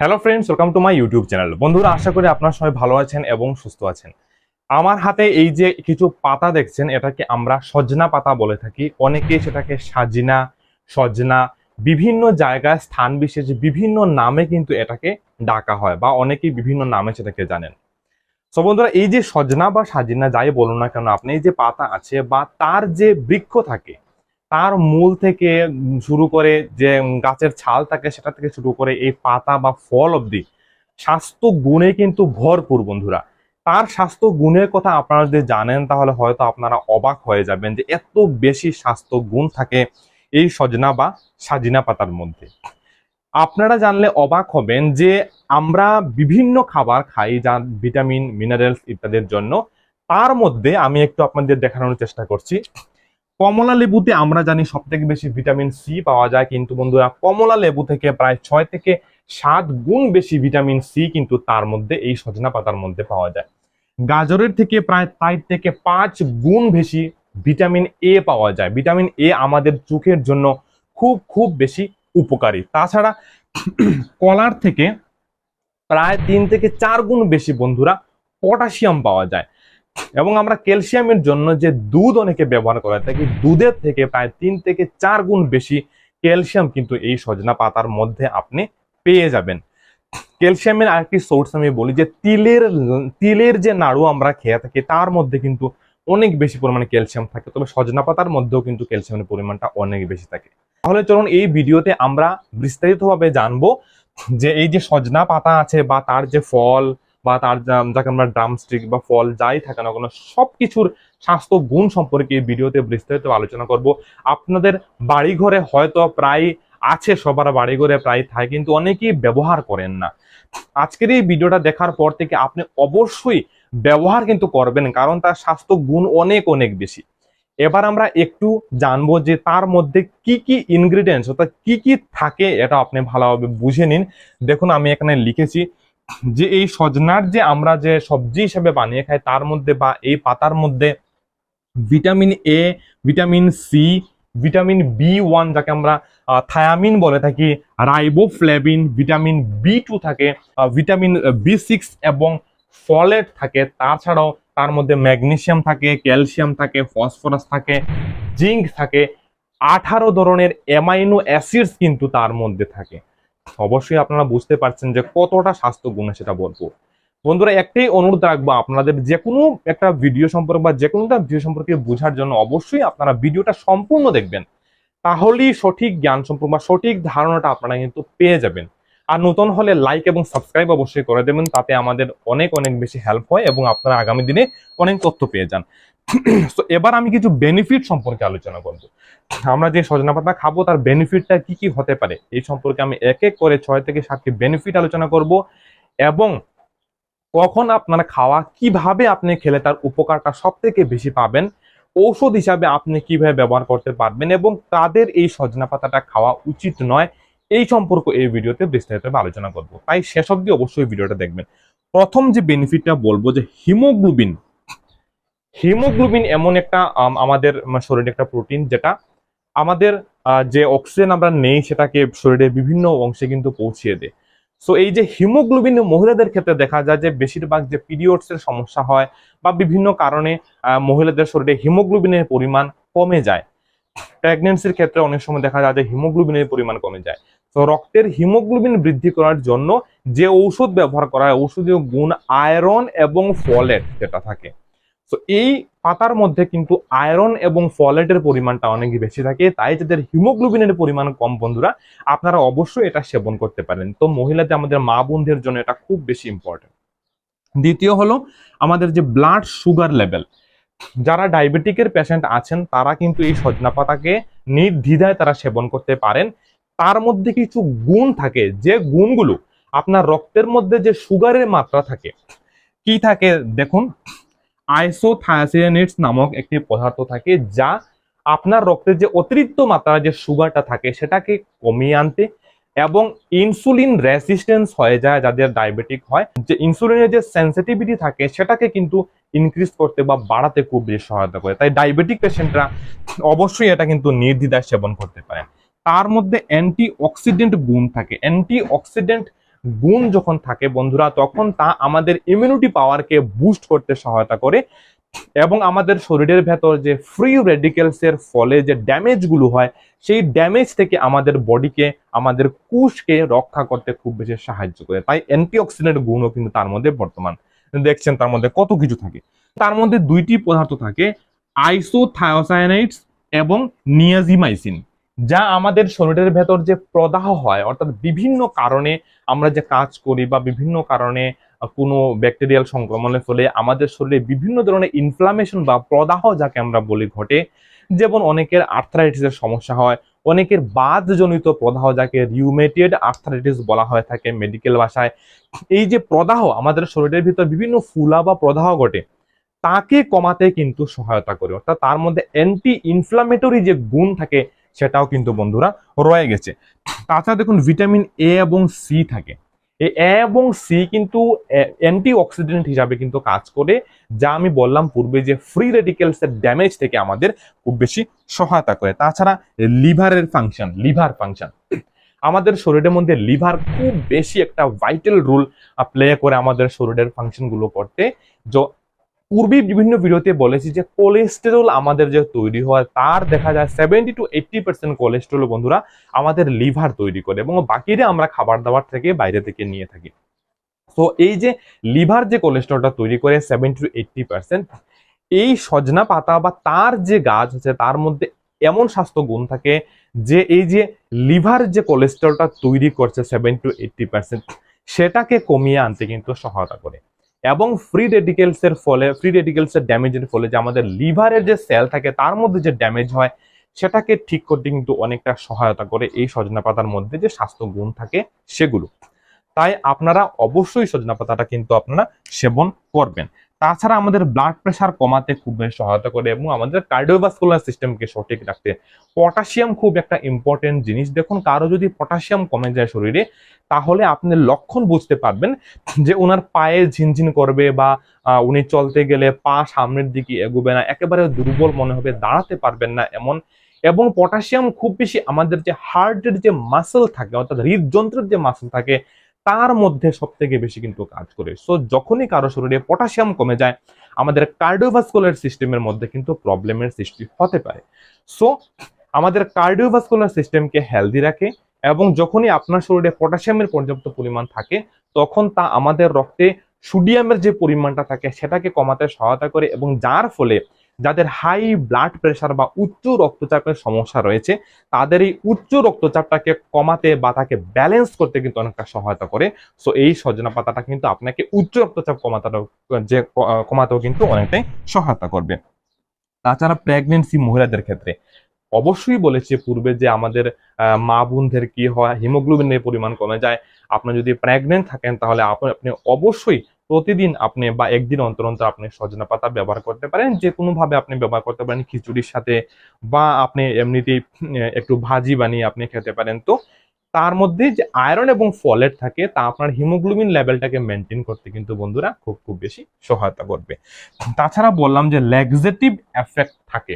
Hello friends welcome to my YouTube channel বন্ধুরা, আশা করি আপনারা সবাই ভালো আছেন এবং সুস্থ আছেন। আমার হাতে এই যে কিছু পাতা দেখছেন, এটাকে আমরা সজনা পাতা বলে থাকি। অনেকেই সেটাকে সাজিনা, সজনা, বিভিন্ন জায়গায় স্থান বিশেষে বিভিন্ন নামে কিন্তু এটাকে ডাকা হয় বা অনেকেই বিভিন্ন নামে সেটাকে জানেন। তো বন্ধুরা, এই যে সজনা বা সাজিনা যাই বলুন না কেন, আপনি এই যে পাতা আছে বা তার যে বৃক্ষ থাকে তার মূল থেকে শুরু করে যে গাছের ছাল থাকে সেটা থেকে শুরু করে এই পাতা বা ফল অবধি স্বাস্থ্য গুণে কিন্তু ভরপুর বন্ধুরা। তার স্বাস্থ্য গুণের কথা আপনারা যদি জানেন তাহলে হয়তো আপনারা অবাক হয়ে যাবেন যে এত বেশি স্বাস্থ্য গুণ থাকে এই সজনা বা সাজিনা পাতার মধ্যে। আপনারা জানলে অবাক হবেন যে আমরা বিভিন্ন খাবার খাই যা ভিটামিন, মিনারেলস ইত্যাদির জন্য। তার মধ্যে আমি একটু আপনাদের দেখানোর চেষ্টা করছি। কমলা লেবুতে আমরা জানি সব থেকে বেশি ভিটামিন সি পাওয়া যায়, কিন্তু বন্ধুরা, কমলা লেবু থেকে প্রায় ছয় থেকে সাত গুণ বেশি ভিটামিন সি কিন্তু তার মধ্যে, এই সজনা পাতার মধ্যে পাওয়া যায়। গাজরের থেকে প্রায় চার থেকে পাঁচ গুণ বেশি ভিটামিন এ পাওয়া যায়। ভিটামিন এ আমাদের চোখের জন্য খুব খুব বেশি উপকারী। তাছাড়া কলার থেকে প্রায় তিন থেকে চার গুণ বেশি বন্ধুরা, পটাশিয়াম পাওয়া যায়। এবং আমরা ক্যালসিয়ামের জন্য যে দুধ অনেকে ব্যবহার করে থাকি দুধের থেকে প্রায় তিন থেকে চার গুণ বেশি ক্যালসিয়াম কিন্তু এই সজনা পাতার মধ্যে আপনি পেয়ে যাবেন। ক্যালসিয়ামের আরেকটি সোর্স আমি বলি যে তিলের তিলের যে নাড়ু আমরা খেয়ে থাকি, তার মধ্যে কিন্তু অনেক বেশি পরিমাণে ক্যালসিয়াম থাকে, তবে সজনা পাতার মধ্যেও কিন্তু ক্যালসিয়ামের পরিমাণটা অনেক বেশি থাকে। তাহলে চলুন এই ভিডিওতে আমরা বিস্তারিতভাবে জানব যে এই যে সজনা পাতা আছে বা তার যে ফল বা তার যাকে আমরা ড্রামস্টিক বা ফল যাই থাকে না কোনো, সবকিছুর স্বাস্থ্য গুণ সম্পর্কে এই ভিডিওতে বিস্তারিত আলোচনা করব। আপনাদের বাড়িঘরে হয়তো প্রায় আছে, সবার বাড়িঘরে প্রায় থাকে, কিন্তু অনেকেই ব্যবহার করেন না। আজকের এই ভিডিওটা দেখার পর থেকে আপনি অবশ্যই ব্যবহার কিন্তু করবেন, কারণ তার স্বাস্থ্য গুণ অনেক অনেক বেশি। এবার আমরা একটু জানব যে তার মধ্যে কি কি ইনগ্রিডিয়েন্টস অর্থাৎ কি কি থাকে, এটা আপনি ভালোভাবে বুঝে নিন। দেখুন, আমি এখানে লিখেছি যে এই সজনার যে আমরা যে সবজি হিসেবে বানিয়ে খাই, তার মধ্যে বা এই পাতার মধ্যে vitamin A vitamin C vitamin B one যাকে আমরা থায়ামিন বলে থাকি, রাইবোফ্লেভিন, ভিটামিন বি টু থাকে ভিটামিন বি সিক্স এবং ফলেট থাকে। তাছাড়াও তার মধ্যে ম্যাগনেসিয়াম থাকে, ক্যালসিয়াম থাকে, ফসফরাস থাকে, জিঙ্ক থাকে। আঠারো ধরনের অ্যামাইনো অ্যাসিডস কিন্তু তার মধ্যে থাকে। অবশ্যই আপনারা বুঝতে পারছেন যে কতটা স্বাস্থ্য গুণে সেটা বলব বন্ধুরা, একটাই অনুরোধ রাখব আপনাদের যে কোনো একটা ভিডিও সম্পর্কে বা যে কোনো একটা ভিডিও সম্পর্কে বোঝার জন্য অবশ্যই আপনারা ভিডিওটা সম্পূর্ণ দেখবেন। তাহলেই সঠিক জ্ঞান সম্পর্ক বা সঠিক ধারণাটা আপনারা কিন্তু পেয়ে যাবেন। আর নতুন হলে লাইক এবং সাবস্ক্রাইব অবশ্যই করে দেবেন, তাতে আমাদের অনেক অনেক বেশি হেল্প হয় এবং আপনারা আগামী দিনে অনেক তথ্য পেয়ে যান। তো এবার আমি কিছু বেনিফিট সম্পর্কে আলোচনা করব। আমরা যে সজনা পাতা খাব, তার বেনিফিটটা কি কি হতে পারে? এই সম্পর্কে আমি এক এক করে ছয় থেকে সাতটি বেনিফিট আলোচনা করব এবং কখন আপনারা খাওয়া, কীভাবে আপনি খেলে তার উপকারটা সব থেকে বেশি পাবেন, ঔষধ হিসাবে আপনি কীভাবে ব্যবহার করতে পারবেন এবং তাদের এই সজনা পাতাটা খাওয়া উচিত নয়, এই সম্পর্ক এই ভিডিওতে বিস্তারিতভাবে আলোচনা করব। তাই শেষ অবধি অবশ্যই ভিডিওটা দেখবেন। প্রথম যে বেনিফিটটা বলব যে হিমোগ্লোবিন হিমোগ্লোবিন এমন একটা আমাদের শরীরে একটা প্রোটিন যেটা আমাদের যে অক্সিজেন আমরা নেই সেটাকে শরীরের বিভিন্ন অংশে কিন্তু পৌঁছিয়ে দেয়। সো এই যে হিমোগ্লোবিন মহিলাদের ক্ষেত্রে দেখা যায় যে বেশিরভাগ যে পিরিয়ডস এর সমস্যা হয় বা বিভিন্ন কারণে মহিলাদের শরীরে হিমোগ্লোবিনের পরিমাণ কমে যায়। প্রেগনেন্সির ক্ষেত্রে অনেক সময় দেখা যায় যে হিমোগ্লোবিনের পরিমাণ কমে যায়। তো রক্তের হিমোগ্লোবিন বৃদ্ধি করার জন্য যে ঔষধ ব্যবহার করা হয়, ঔষধীয় গুণ আয়রন এবং ফলেট যেটা থাকে তো এই পাতার মধ্যে কিন্তু আয়রন এবং ফলেটের পরিমাণটা অনেক বেশি থাকে। তাই যাদের হিমোগ্লোবিনের পরিমাণ কম, বন্ধুরা, আপনারা অবশ্যই এটা সেবন করতে পারেন। তো মহিলাদের, আমাদের মা বোনদের জন্য এটা খুব বেশি ইম্পর্টেন্ট দ্বিতীয় হলো, আমাদের যে ব্লাড সুগার লেভেল যারা ডায়াবেটিকের পেশেন্ট আছেন, তারা কিন্তু এই সজনা পাতাকে নির্দ্বিধায় তারা সেবন করতে পারেন। তার মধ্যে কিছু গুণ থাকে। যে গুণগুলো আপনার রক্তের মধ্যে যে সুগারের মাত্রা থাকে, কি থাকে? দেখুন আইসোথায়াসিয়ানিডস নামক একটি পদার্থ থাকে যা আপনার রক্তের যে অতিরিক্ত মাত্রা যে সুগারটা থাকে সেটাকে কমিয়ে আনতে এবং ইনসুলিন রেসিস্টেন্স হয়ে যায় যাদের ডায়াবেটিক হয়। যে ইনসুলিনের যে সেন্সিটিভিটি থাকে সেটাকে কিন্তু ইনক্রিজ করতে বা বাড়াতে খুব বেশি সহায়তা করে। তাই ডায়াবেটিক পেশেন্টরা অবশ্যই এটা কিন্তু নির্দ্বিধায় সেবন করতে পারে তার মধ্যে অ্যান্টি অক্সিডেন্ট গুণ থাকে। অ্যান্টি অক্সিডেন্ট গুণ যখন থাকে বন্ধুরা, তখন তা আমাদের ইমিউনিটি পাওয়ারকে বুস্ট করতে সহায়তা করে এবং আমাদের শরীরের ভেতর যে ফ্রি রেডিকেলস এর ফলে যে ড্যামেজগুলো হয়, সেই ড্যামেজ থেকে আমাদের বডিকে আমাদের কুশকে রক্ষা করতে খুব বেশি সাহায্য করে। তাই অ্যান্টিঅক্সিডেন্ট গুণও কিন্তু তার মধ্যে বর্তমান। দেখছেন তার মধ্যে কত কিছু থাকে। তার মধ্যে দুইটি পদার্থ থাকে আইসোথায়োসায়ানাইডস এবং নিয়াজিমাইসিন যা আমাদের শরীরের ভেতর যে প্রদাহ হয়, অর্থাৎ বিভিন্ন কারণে আমরা যে কাজ করি বা বিভিন্ন কারণে কোনো ব্যাকটেরিয়াল সংক্রমণের ফলে আমাদের শরীরে বিভিন্ন ধরনের ইনফ্লামেশন বা প্রদাহ যাকে আমরা বলি ঘটে। যেমন অনেকের আর্থ্রাইটিসের সমস্যা হয়, অনেকের বাদজনিত প্রদাহ যাকে রিউমেটেড আর্থ্রাইটিস বলা হয়ে থাকে মেডিকেল ভাষায়। এই যে প্রদাহ আমাদের শরীরের ভিতর বিভিন্ন ফুলা বা প্রদাহ ঘটে, তাকে কমাতে কিন্তু সহায়তা করে। অর্থাৎ তার মধ্যে অ্যান্টি ইনফ্লামেটরি যে গুণ থাকে সেটাও কিন্তু বন্ধুরা রয়ে গেছে। তাছাড়া দেখুন ভিটামিন এ এবং সি থাকে। এই এ এবং সি কিন্তু অ্যান্টি অক্সিডেন্ট হিসাবে কিন্তু কাজ করে, যা আমি বললাম পূর্বে যে ফ্রি রেডিকেলস এর ড্যামেজ থেকে আমাদের খুব বেশি সহায়তা করে। তাছাড়া লিভারের ফাংশন লিভার ফাংশন আমাদের শরীরের মধ্যে লিভার খুব বেশি একটা ভাইটাল রোল প্লে করে আমাদের শরীরের ফাংশনগুলো করতে। পূর্বে বিভিন্ন ভিডিওতে বলেছি যে কোলেস্টেরল আমাদের যে তৈরি হয়, তার দেখা যায় seventy to eighty percent cholesterol বন্ধুরা আমাদের লিভার তৈরি করে এবং বাকিরা আমরা খাবার দাবার থেকে বাইরে থেকে নিয়ে থাকি। তো এই যে লিভার যে কোলেস্টেরলটা তৈরি করে সেভেন্টি টু এইটটি পার্সেন্ট এই সজনা পাতা বা তার যে গাছ আছে, তার মধ্যে এমন স্বাস্থ্য গুণ থাকে যে এই যে লিভার যে কোলেস্টেরলটা তৈরি করছে সেভেন টু এইটটি পার্সেন্ট সেটাকে কমিয়ে আনতে কিন্তু সহায়তা করে। এবং ফ্রি রেডিকেলস এর ফলে ফ্রি রেডিকেলস এর ড্যামেজের ফলে যে আমাদের লিভারের যে সেল থাকে, তার মধ্যে যে ড্যামেজ হয়, সেটাকে ঠিক করতে কিন্তু অনেকটা সহায়তা করে এই সজনা পাতার মধ্যে যে স্বাস্থ্য গুণ থাকে সেগুলো। তাই আপনারা অবশ্যই সজনা পাতাটা কিন্তু আপনারা সেবন করবেন। তাছাড়া আমাদের ব্লাড প্রেশার কমাতে খুব বেশি সহায়তা করে এবং আমাদের কার্ডিওভাস্কুলার সিস্টেমকে সঠিক রাখতে। পটাশিয়াম খুব একটা ইম্পর্টেন্ট জিনিস। দেখুন, কারও যদি পটাশিয়াম কমে যায় শরীরে, তাহলে আপনি লক্ষণ বুঝতে পারবেন যে ওনার পায়ে ঝিনঝিন করবে বা উনি চলতে গেলে পা সামনের দিকে এগোবে না, একেবারে দুর্বল মনে হবে, দাঁড়াতে পারবেন না এমন। এবং পটাশিয়াম খুব বেশি আমাদের যে হার্টের যে মাসেল থাকে, অর্থাৎ হৃদযন্ত্রের যে মাসেল থাকে তার মধ্যে সব থেকে বেশি কিন্তু কাজ করে। সো যখনই কারও শরীরে পটাশিয়াম কমে যায়, আমাদের কার্ডিওভাস্কুলার সিস্টেমের মধ্যে কিন্তু প্রবলেমের সৃষ্টি হতে পারে। সো আমাদের কার্ডিওভাস্কুলার সিস্টেমকে হেলদি রাখে এবং যখনই আপনার শরীরে পটাশিয়ামের পর্যাপ্ত পরিমাণ থাকে, তখন তা আমাদের রক্তে সোডিয়ামের যে পরিমাণটা থাকে, সেটাকে কমাতে সহায়তা করে এবং যার ফলে যাদের হাই ব্লাড প্রেশার বা উচ্চ রক্তচাপের সমস্যা রয়েছে, তাদের এই উচ্চ রক্তচাপটাকে কমাতে বা তাকে ব্যালেন্স করতে কিন্তু অনেকটা সহায়তা করে। সো এই সজনা পাতাটা কিন্তু আপনাকে উচ্চ রক্তচাপ কমাতেও যে কমাতেও কিন্তু অনেকটাই সহায়তা করবে। তাছাড়া প্রেগনেন্সি মহিলাদের ক্ষেত্রে, অবশ্যই বলেছে পূর্বে যে আমাদের মা বোনদের কি হয় হিমোগ্লোবিনের পরিমাণ কমে যায়। আপনি যদি প্রেগনেন্ট থাকেন তাহলে আপনি আপনি অবশ্যই প্রতিদিন আপনি বা একদিন অন্তর অন্তর আপনি সজনা পাতা ব্যবহার করতে পারেন যে কোনো ভাবে আপনি ব্যবহার করতে পারেন খিচুড়ির সাথে বা আপনি এমনিতেই একটু ভাজি বানিয়ে আপনি খেতে পারেন। তো তার মধ্যে যে আয়রন এবং ফলেট থাকে, তা আপনার হিমোগ্লোবিন লেভেলটাকে মেনটেন করতে কিন্তু বন্ধুরা খুব খুব বেশি সহায়তা করবে। তাছাড়া বললাম যে ল্যাগজেটিভ এফেক্ট থাকে।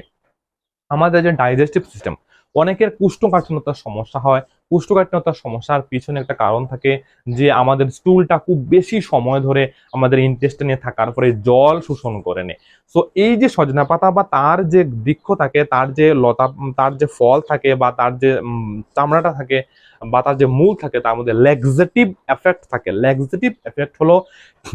আমাদের যে ডাইজেস্টিভ সিস্টেম অনেকের কুষ্ঠকাঠিন্যতার সমস্যা হয় কুষ্ঠকাঠিন্যতার সমস্যার পিছনে একটা কারণ থাকে যে আমাদের স্টুলটা খুব বেশি সময় ধরে আমাদের ইন্টেস্টিনে থাকার পরে জল শোষণ করে নেয়। সো এই যে সজনা পাতা বা তার যে বৃক্ষ থাকে, তার যে লতা, তার যে ফল থাকে বা তার যে চামড়াটা থাকে বা তার যে মূল থাকে, তার মধ্যে ল্যাগজেটিভ এফেক্ট থাকে। ল্যাগজেটিভ এফেক্ট হলো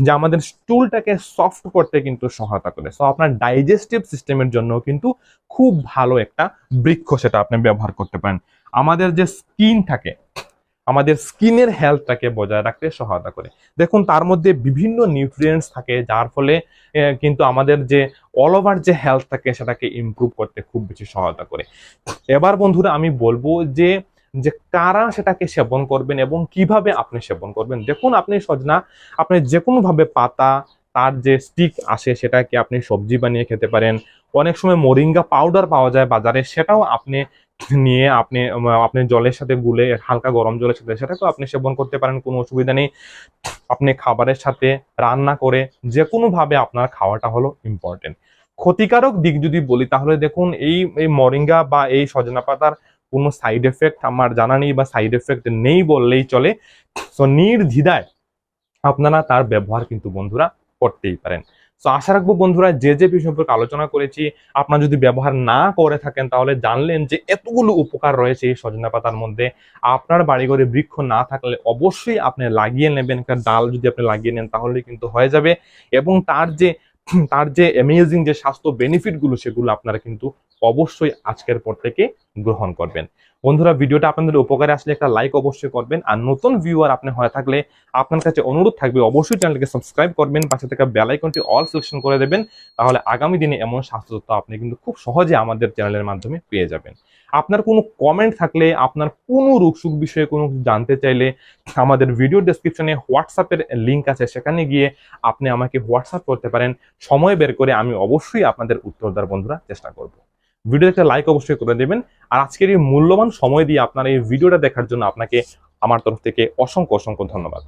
যে আমাদের স্টুলটাকে সফট করতে কিন্তু সহায়তা করে। সো আপনার ডাইজেস্টিভ সিস্টেমের জন্য কিন্তু খুব ভালো একটা বৃক্ষ সেটা আপনি ব্যবহার করতে পারেন। আমাদের যে স্কিন থাকে, আমাদের স্কিনের হেলথটাকে বজায় রাখতে সহায়তা করে। দেখুন, তার মধ্যে বিভিন্ন নিউট্রিয়েন্টস থাকে, যার ফলে কিন্তু আমাদের যে অল ওভার যে হেলথ থাকে, সেটাকে ইমপ্রুভ করতে খুব বেশি সহায়তা করে। এবার বন্ধুরা, আমি বলব যে যে কারা সেটাকে সেবন করবেন এবং কীভাবে আপনি সেবন করবেন। দেখুন, আপনি সজনা, আপনি যে কোনোভাবে পাতা, তার যে স্টিক আসে, সেটাকে আপনি সবজি বানিয়ে খেতে পারেন। অনেক সময় মোরিঙ্গা পাউডার পাওয়া যায় বাজারে, সেটাও আপনি নিয়ে আপনি আপনি জলের সাথে গুলে হালকা গরম জলের সাথে সেটাকেও আপনি সেবন করতে পারেন, কোনো অসুবিধা নেই। আপনি খাবারের সাথে রান্না করে যে কোনো ভাবে আপনার খাওয়াটা হলো ইম্পর্টেন্ট ক্ষতিকারক দিক যদি বলি, তাহলে দেখুন, এই এই মরিঙ্গা বা এই সজনা পাতার কোনো সাইড এফেক্ট আমার জানা নেই বা সাইড এফেক্ট নেই বললেই চলে। সো নির্দ্বিধায় আপনারা তার ব্যবহার কিন্তু বন্ধুরা করতেই পারেন। তো আশা রাখব বন্ধুরা, যে যে বিষয় সম্পর্কে আলোচনা করেছি, আপনার যদি ব্যবহার না করে থাকেন, তাহলে জানলেন যে এতগুলো উপকার রয়েছে এই সজনা পাতার মধ্যে। আপনার বাড়িঘরে বৃক্ষ না থাকলে অবশ্যই আপনি লাগিয়ে নেবেন। ডাল যদি আপনি লাগিয়ে নেন তাহলে কিন্তু হয়ে যাবে। এবং তার যে তার যে অ্যামেজিং যে স্বাস্থ্য বেনিফিটগুলো সেগুলো আপনারা কিন্তু অবশ্যই আজকের পর থেকে গ্রহণ করবেন। বন্ধুরা, ভিডিওটা আপনাদের উপকারে আসলে একটা লাইক অবশ্যই করবেন। আর নতুন ভিউয়ার আপনি হয়ে থাকলে আপনার কাছে অনুরোধ থাকবে, অবশ্যই চ্যানেলকে সাবস্ক্রাইব করবেন, পাশে থেকে বেল আইকনটি অল সিলেকশন করে দেবেন। তাহলে আগামী দিনে এমন স্বাস্থ্য তথ্য আপনি কিন্তু খুব সহজে আমাদের চ্যানেলের মাধ্যমে পেয়ে যাবেন। আপনার কোনো কমেন্ট থাকলে, আপনার কোনো রোগ সুখ বিষয়ে কোনো জানতে চাইলে, আমাদের ভিডিও ডেসক্রিপশনে হোয়াটসঅ্যাপের লিঙ্ক আছে। সেখানে গিয়ে আপনি আমাকে হোয়াটসঅ্যাপ করতে পারেন। সময় বের করে আমি অবশ্যই আপনাদের উত্তর দেওয়ার বন্ধুরা চেষ্টা করব। ভিডিও একটা লাইক অবশ্যই করে দেবেন আর আজকের এই মূল্যবান সময় দিয়ে আপনার এই ভিডিওটা দেখার জন্য আপনাকে আমার তরফ থেকে অসংখ্য অসংখ্য ধন্যবাদ।